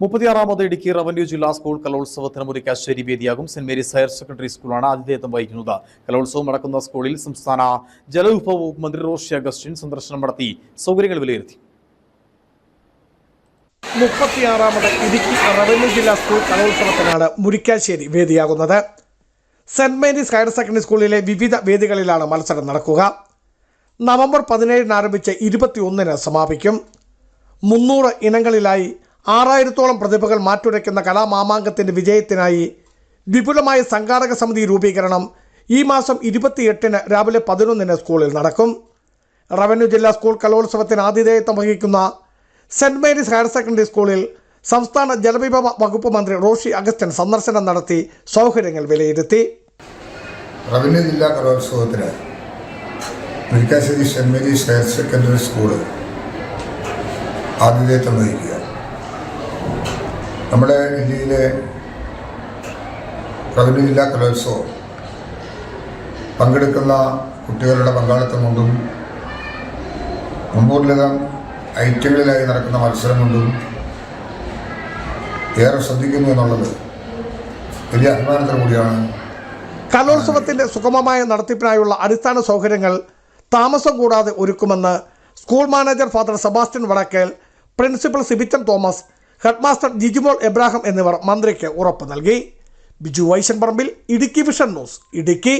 മുപ്പത്തിയാറാമത് Idukki revenue ജില്ലാ school കലോത്സവത്തിന് മുരിക്കാശ്ശേരി വേദിയാകും. സെന്റ് മേരീസ് ഹയർ സെക്കൻഡറി സ്കൂളാണ് ആതിഥേയത്വം വഹിക്കുന്നത്. കലോത്സവം നടക്കുന്ന സ്കൂളിൽ സംസ്ഥാന ജലവിഭവ വകുപ്പ് മന്ത്രി റോഷി അഗസ്റ്റിൻ സന്ദർശനം നടത്തി സൗകര്യങ്ങൾ വിലയിരുത്തി. മുപ്പത്തിയാറാമത് ഇടുക്കി റവന്യൂ ജില്ലാ സ്കൂൾ കലോത്സവത്തിനാണ് മുരിക്കാശ്ശേരി വേദിയാകുന്നത്. സെന്റ് മേരീസ് ഹയർ സെക്കൻഡറി സ്കൂളിലെ വിവിധ വേദികളിലാണ് മത്സരം നടക്കുക. നവംബർ പതിനേഴിന് ആരംഭിച്ച് ഇരുപത്തിയൊന്നിന് സമാപിക്കും. മുന്നൂറ് ഇനങ്ങളിലായി ആറായിരത്തോളം പ്രതിഭകൾ മാറ്റുരയ്ക്കുന്ന കലാമാമാങ്കത്തിന്റെ വിജയത്തിനായി വിപുലമായ സംഘാടക സമിതി രൂപീകരണം ഈ മാസം ഇരുപത്തിയെട്ടിന് രാവിലെ പതിനൊന്നിന് സ്കൂളിൽ നടക്കും. റവന്യൂ ജില്ലാ സ്കൂൾ കലോത്സവത്തിന് ആതിഥേയത്വം വഹിക്കുന്ന സെന്റ് മേരീസ് ഹയർ സെക്കൻഡറി സ്കൂളിൽ സംസ്ഥാന ജലവിഭവ വകുപ്പ് മന്ത്രി റോഷി അഗസ്റ്റൻ സന്ദർശനം നടത്തി സൗകര്യങ്ങൾ വിലയിരുത്തി. റവന്യൂ ജില്ലാ കലോത്സവത്തിന് Murickassery saint Mary's higher secondary school ആതിഥേയത്വം വഹിക്കുക. നമ്മുടെ ഇന്ത്യയിലെ റവന്യൂ ജില്ലാ കലോത്സവം പങ്കെടുക്കുന്ന കുട്ടികളുടെ പങ്കാളിത്തം കൊണ്ടും മുന്നൂറിലധികം ഐറ്റങ്ങളിലായി നടക്കുന്ന മത്സരം കൊണ്ടും ഏറെ ശ്രദ്ധിക്കുന്നു എന്നുള്ളത് വലിയ അഭിമാനത്തോടു കൂടിയാണ്. കലോത്സവത്തിന്റെ സുഗമമായ നടത്തിപ്പിനായുള്ള അടിസ്ഥാന സൗകര്യങ്ങൾ താമസം കൂടാതെ ഒരുക്കുമെന്ന് school manager father Sebastian Vadakkel principal Sibichan Thomas headmaster Jijumol Ebrahim എന്നിവർ മന്ത്രിക്ക് ഉറപ്പ് നൽകി. Biju Vaishan Parambil Idukki vision news Idukki.